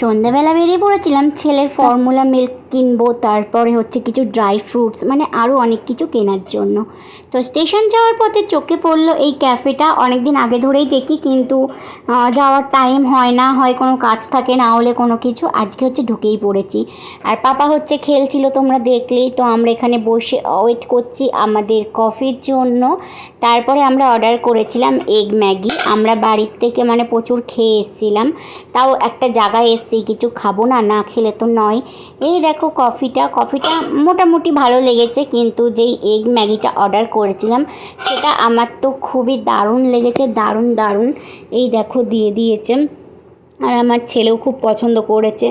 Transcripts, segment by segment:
সন্ধ্যাবেলা বেরিয়ে পড়েছিলাম, ছেলের ফর্মুলা মিল্ক কিনবো, তারপরে হচ্ছে কিছু ড্রাই ফ্রুটস মানে আরও অনেক কিছু কেনার জন্য। তো স্টেশন যাওয়ার পথে চোখে পড়ল এই ক্যাফেটা অনেক দিন আগে ধরেই দেখি, কিন্তু যাওয়ার টাইম হয় না, হয় কোনো কাজ থাকে, না হলে কোনো কিছু, আজকে হচ্ছে ঢুকেই পড়েছি। আর পাপা হচ্ছে খেলছিল, তোমরা দেখলেই, তো আমরা এখানে বসে ওয়েট করছি আমাদের কফির জন্য। তারপরে আমরা অর্ডার করেছিলাম এগ ম্যাগি, আমরা বাড়ির থেকে মানে প্রচুর খেয়ে এসেছিলাম। তাও একটা জায়গায় এসেছি কিছু খাব না না খেলে তো নয়। এই দেখো কফিটা কফিটা মোটামুটি ভালো লেগেছে, কিন্তু যেই এগ ম্যাগিটা অর্ডার করেছিলাম, সেটা আমার তো খুবই দারুণ লেগেছে, দারুণ দারুণ। এই দেখো দিয়ে দিয়েছে। আর আমার ছেলেও খুব পছন্দ করেছে।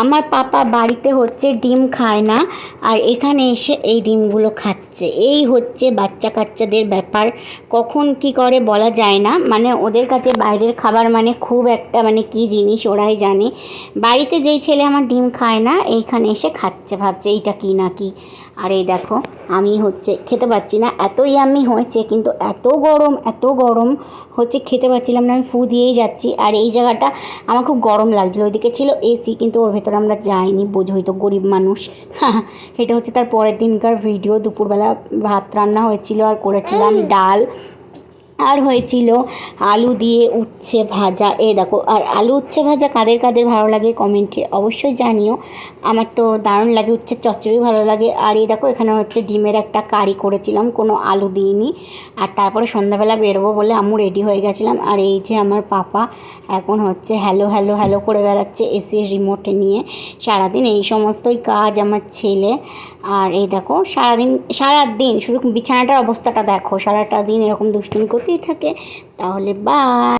আমার পাপা বাড়িতে হচ্ছে ডিম খায় না, আর এখানে এসে এই ডিমগুলো খাচ্ছে। এই হচ্ছে বাচ্চা কাচ্চাদের ব্যাপার। কখন কি করে বলা যায় না। মানে ওদের কাছে বাইরের খাবার মানে খুব একটা মানে কি জিনিস ওরাই জানে। বাড়িতে যেই ছেলে আমার ডিম খায় না, এইখানে এসে খাচ্ছে, ভাবছে এইটা কি না কি আর এই দেখো, আমি হচ্ছে খেতে পাচ্ছি না। এতই আমি হয়েছে, কিন্তু এত গরম এত গরম, হচ্ছে খেতে পাচ্ছিলাম না। আমি ফু দিয়েই যাচ্ছি। আর এই জায়গাটা আমার খুব গরম লাগছিল ওইদিকে ছিল এসি কিন্তু ওর ভেতরে আমরা যাইনি বোঝোই তো গরিব মানুষ। এটা হচ্ছে তার পরের দিনকার ভিডিও দুপুরবেলা ভাত রান্না হয়েছিল আর করেছিলাম ডাল। আর হয়েছিল আলু দিয়ে উচ্ছে ভাজা। এ দেখো, আর আলু উচ্ছে ভাজা কাদের কাদের ভালো লাগে কমেন্টে অবশ্যই জানিও। আমার তো দারুণ লাগে উচ্ছে চচ্চড়ি ভালো লাগে। আর এই দেখো, এখানে হচ্ছে ডিমের একটা কারি করেছিলাম, কোনো আলু দিইনি। আর তারপরে সন্ধ্যাবেলা বেরোবো বলে আম্মু রেডি হয়ে গেছিলাম। আর এই যে আমার পাপা এখন হচ্ছে হ্যালো হ্যালো হ্যালো করে বেড়াচ্ছে এসি রিমোটে নিয়ে। সারাদিন এই সমস্তই কাজ আমার ছেলে। আর এই দেখো, সারাদিন সারাদিন শুধু বিছানাটার অবস্থাটা দেখো, সারাটা দিন এরকম দুষ্টুমি থাকে। তাহলে বাই